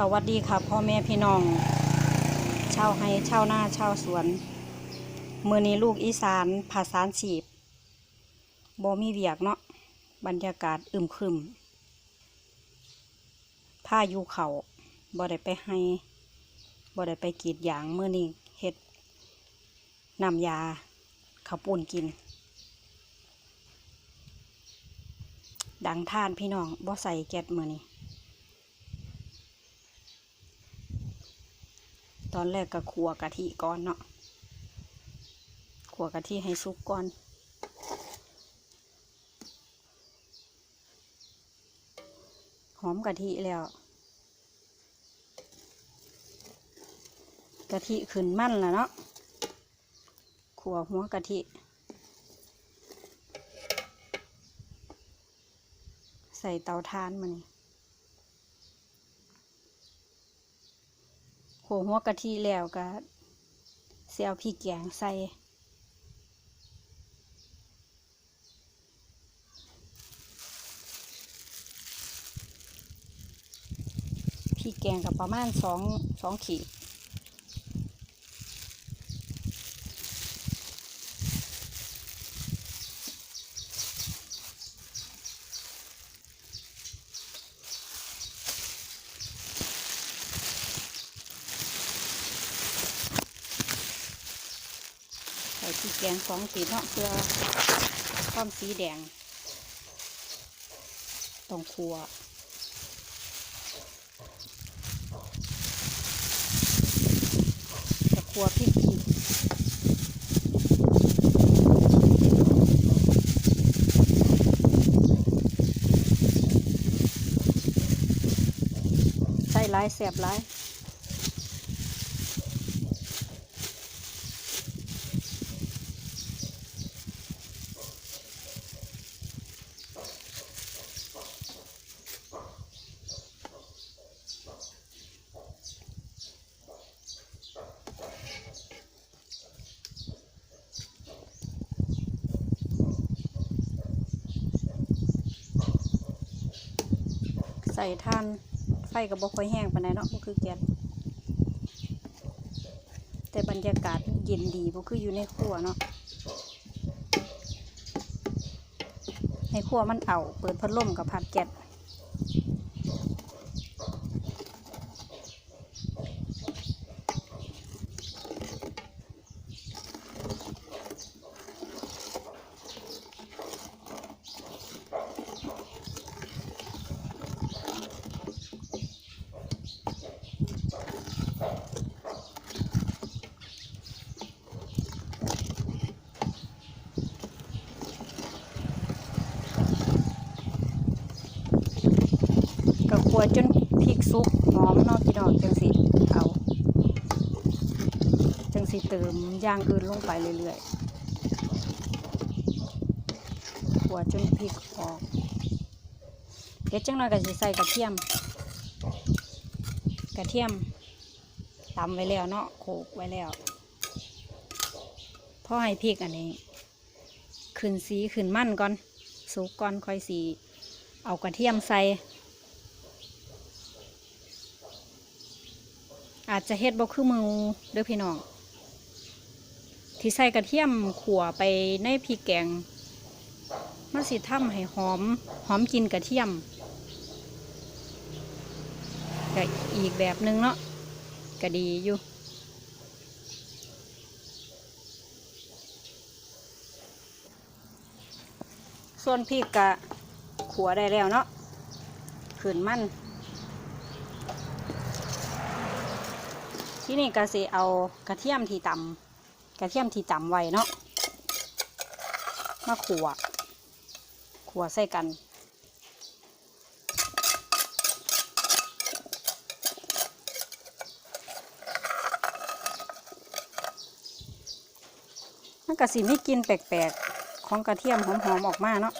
สวัสดีค่ะพ่อแม่พี่น้องชาวไห้ชาวนาชาวสวนมือนี้ลูกอีสานภาษานสีบบ่มีเวียกเนาะบรรยากาศอึมครึมผ้าอยู่เขาบ่ได้ไปให้บ่ได้ไปกีดยางมือนี้เฮ็ดนำยาข้าวปุ้นกิน ดังท่านพี่น้องบ่ใส่แก๊สมือนี้ ตอนแรกก็ขัวกะทิก่อนเนาะขัวกะทิให้สุกก่อนหอมกะทิแล้วกะทิขึ้นมั่นแล้วเนาะขัวหัวกะทิใส่เตาถ่านมานี่ โขหัวกะทิแล้วก็เสียวพริกแกงใส่พริกแกงกับประมาณสองสองขีด แกงสองขีเนาะเพื่อความสีแดงต้องครัวจะครัวพริกอีใส่หลายแสบหลาย ส่ท่านไฟกับบค่อยแห้งปานใดเนาะบ่คือแก๊สแต่บรรยากาศเย็นดีบ่คืออยู่ในครัวเนาะในครัวมันเอาเปิดพัดลมกับพัดแก๊ส วจนพริกสุกหอมเนาะพี่น้องจังสิเอา จังสิเติมย่างอื่นลงไปเรื่อยๆครัวจนพริกออกเดี๋ยวจังหน่อยก็สิใส่กระเทียม กระเทียมตำไว้แล้วเนาะโขลกไว้แล้วพ่อให้พริกอันนี้ ขึ้นสีขึ้นมั่นก่อน สุกก่อนค่อยสี เอากระเทียมใส่ อาจจะเฮ็ดบ่คือมือเด้อพี่น้อง ที่ใส่กระเทียมขั่วไปในพริกแกง มันสิทำให้หอม หอมกินกระเทียมก็อีกแบบนึงเนาะก็ดีอยู่ส่วนพริกกะขัวได้แล้วเนาะขืนมัน ที่นี่ก็สิเอากระเทียมที่ตำกระเทียมที่ตำไว้เนาะมาขัวขัวใส่กันมันก็สิไม่กินแปลกๆของกระเทียมหอมๆออกมาเนาะ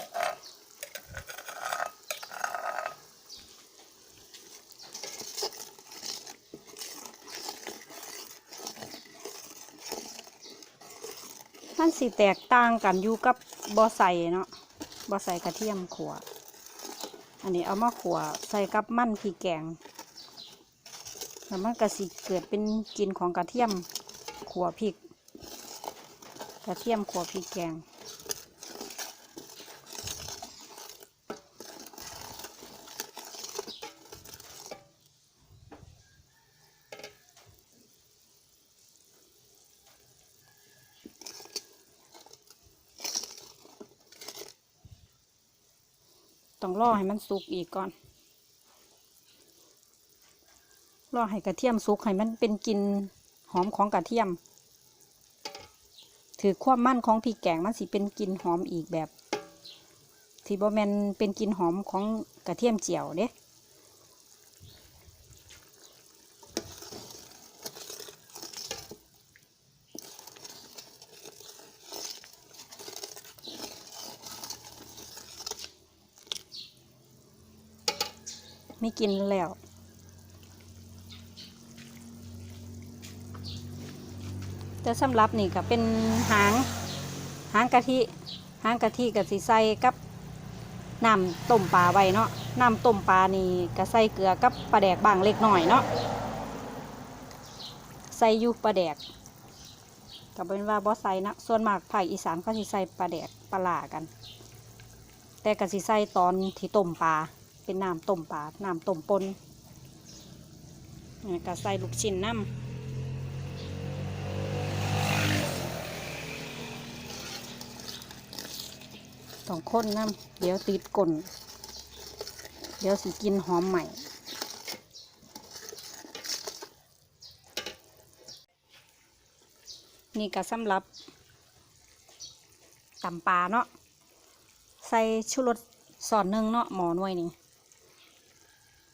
สิแตกต่างกันอยู่กับบอใส่เนาะบอใส่กระเทียมขัว อันนี้เอามาขัวใส่กับมันพริกแกงแล้วมันก็สิเกิดเป็นกลิ่นของกระเทียมขัวพริก กระเทียมขัวพริกแกง ต้องรอให้มันสุกอีกก่อน รอให้กระเทียมสุกให้มันเป็นกลิ่นหอมของกระเทียม ถือความมั่นของพริกแกงมันสิเป็นกลิ่นหอมอีกแบบที่บอแมนเป็นกลิ่นหอมของกระเทียมเจียวเด้ ไม่กินแล้วแต่สำหรับนี่ก็เป็นหางหางกะทิหางกะทิกับสีใส่กับน้ำต้มปลาไว้เนาะน้ำต้มปลานี่ก็ใส่เกลือกับปลาแดกบางเล็กหน่อยเนาะใส่ยูปลาแดกก็เป็นว่าบ่ใส่นะส่วนมากภาคอีสานเขาสิใส่ปลาแดกปลาหลากัน แต่ก็สิใส่ตอนที่ต้มปลา เป็นน้ำต้มปลาน้ำต้มปนนี่ก็ใส่ลูกชิ้นน้ำต้องค้นน้ำเดี๋ยวติดกลนเดี๋ยวสิกินหอมใหม่นี่ก็สำหรับตำปลาเนาะใส่ชูรสสอนหนึ่งเนาะหมอหน่วยนี่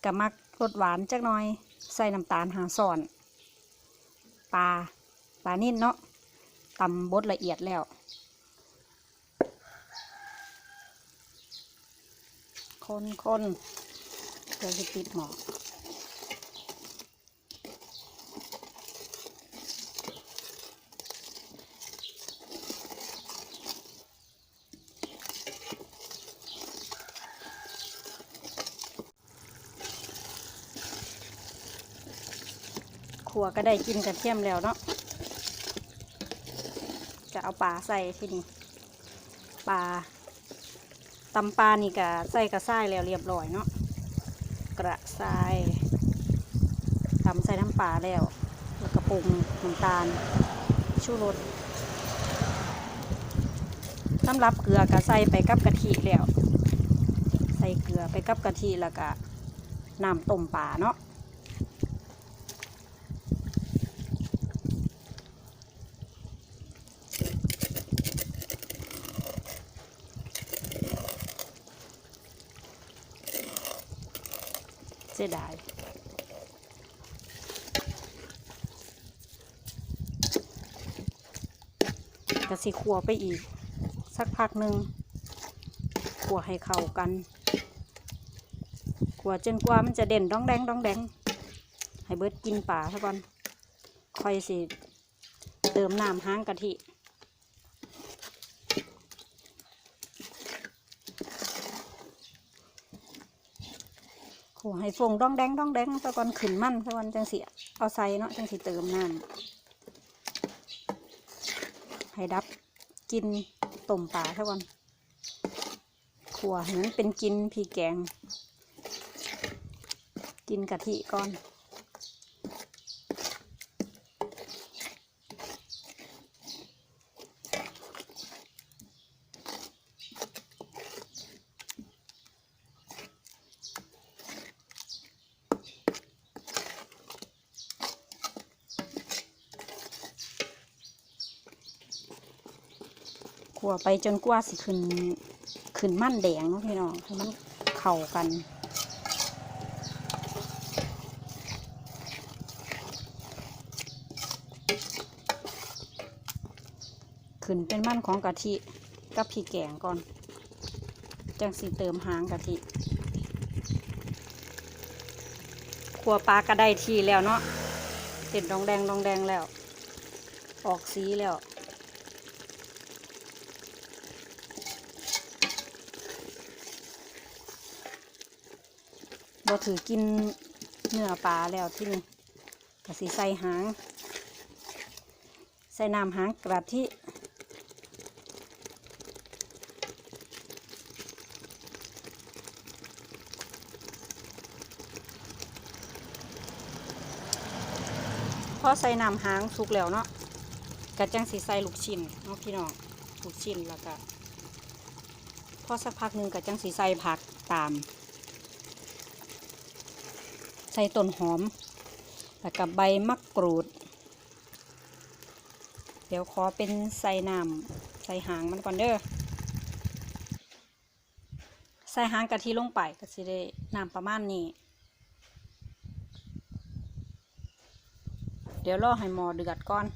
กับมักรสหวานจักหน่อย ใส่น้ำตาลหาสอนปลาปลานิ่นเนาะตำบดละเอียดแล้วคนคนเดี๋ยวจะติดหมอ ขัวก็ได้กินกระเทียมแล้วเนาะจะเอาปลาใส่ที่นี่ปลาตำปลานี่ก็ใส่กระซ้ายแล้วเรียบร้อยเนาะกระซ้ายตำใส่น้ำปลาแล้ว แล้วก็ปรุงน้ำตาลชูรสสำหรับเกลือก็ใส่ไปกับกะทิแล้ว ใส่เกลือไปกับกะทิแล้วก็น้ำต้มปลาเนาะ สียดายกะสิขัวไปอีก สักพักหนึ่งขัวให้เข้ากันขัวจนกว่ามันจะเด่นดองแดงดองแดง ให้เบิร์ดกินป่าซะก่อนค่อยสิ เติมน้ำห้างกะทิ หัวให้ฟงดองแดงดองแดงตะกอนขึ้นมั่นตะกอนจังสีเอาใส่เนาะจังสีเติมน้ำให้ดับกินต้มปลาตะกอนขัวเห้มันเป็นกินผีแกง กินกะทิก่อน วไปจนกว่าสิขึ้นขึ้นมั่นแดงเนาะพี่น้องให้มันเข้ากันขึ้นเป็นมั่นของกะทิกับพี่แกงก่อน จังสีเติมหางกะทิขัวปลากระไดทีแล้วเนาะเต็ดดองแดงดองแดงแล้ว ออกสีแล้ว บ่ถือกินเนื้อปลาแล้วที่นี่ก็สิใส่หาง ใส่น้ำหางกระทิพอใส่น้ำหางสุกแล้วเนาะกะจังสีใส่ลูกชิ้นเนาะพี่น้องลูกชิ้นแล้วก็พอสักพักหนึ่งกะจังสีใส่ผักตาม ใส่ต้นหอม แล้วกับใบมะกรูด เดี๋ยวขอเป็นใส่น้ำใส่หางมันก่อนเด้อใส่หางกะทิลงไปก็สิได้น้ำประมาณนี้ เดี๋ยวรอให้หมอเดือดก่อน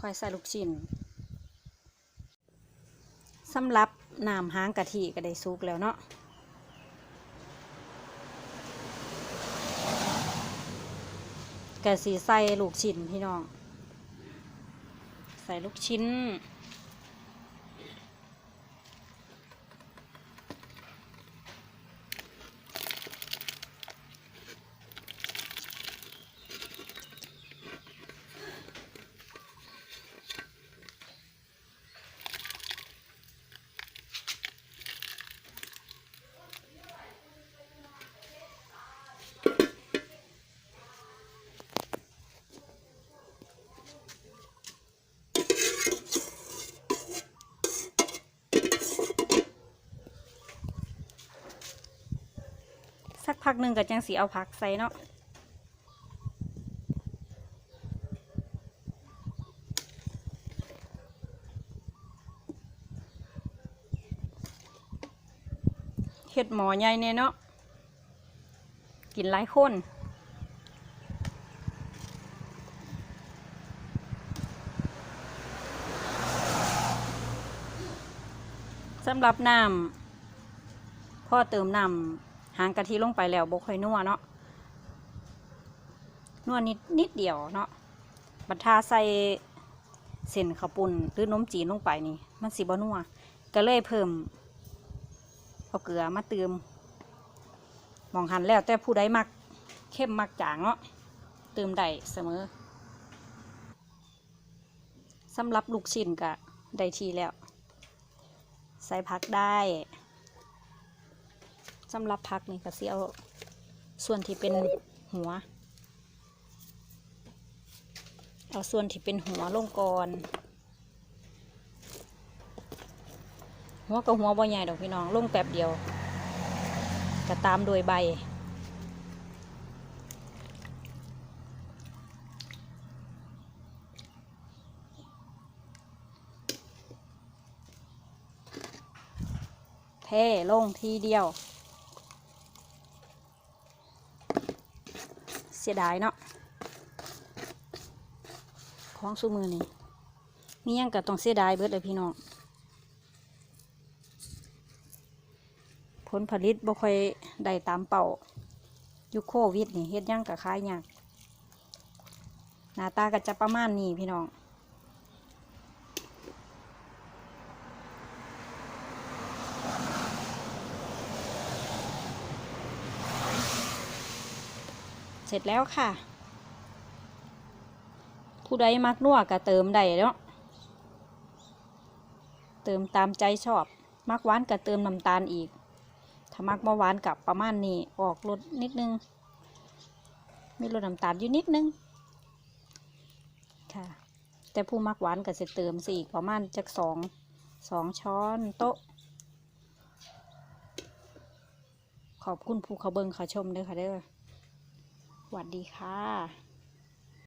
ค่อยใส่ลูกชิ้นสำหรับน้ำหางกะทิก็ได้สุกแล้วเนาะ กะสีใส่ลูกชิ้นพี่น้อง ใส่ลูกชิ้น พักหนึ่งก็จังสีเอาผักใส่เนาะเห็ดหมอใหญ่เนี่ยเนาะกินหลายคนสำหรับน้ำพ่อเติมน้ำ หางกะทิลงไปแล้วบกค่อยนัวเนาะนัวนิดนิดเดียวเนาะบัดทาใส่เส้นข้าวปุ้นหรือนมจีนลงไปนี่ มันสิบ่นัวก็เลยเพิ่มเอาเกลือมาเติมมองหันแล้วแต่ผู้ใดมักเข้มมักจางเนาะเติมได้เสมอสำหรับลูกชิ้นก็ได้ทีแล้ว ใส่ผักได้ สำหรับผักนี่ก็สิเอาส่วนที่เป็นหัว เอาส่วนที่เป็นหัวลงก่อนหัวกับหัวบ่ใหญ่ดอกพี่น้องลงแป๊บเดียวก็ตามโดยใบ เทลงทีเดียว สียดายเนาะของสู้มือนี่มียังกับต้องเสียดายเบิดเลยพี่น้องผลผลิตบ่ค่อยได้ตามเป่ายุคโควิดนี่เฮ็ดยังกับค้ายยากหน้าตาก็จะประมาณนี้พี่น้อง เสร็จแล้วค่ะ ผู้ใดมักนัวก็เติมได้เนาะเติมตามใจชอบ มักหวานก็เติมน้ำตาลอีก ถ้ามักบ่หวานกับประมาณนี้ออกรสนิดนึง มีรสน้ำตาลอยู่นิดนึง ค่ะ แต่ผู้มักหวานก็จะเติมสิอีกประมาณจักสองสองช้อนโต๊ะขอบคุณผู้เขาเบิงเขาชมด้อค่ะเด้อ สวัสดีค่ะ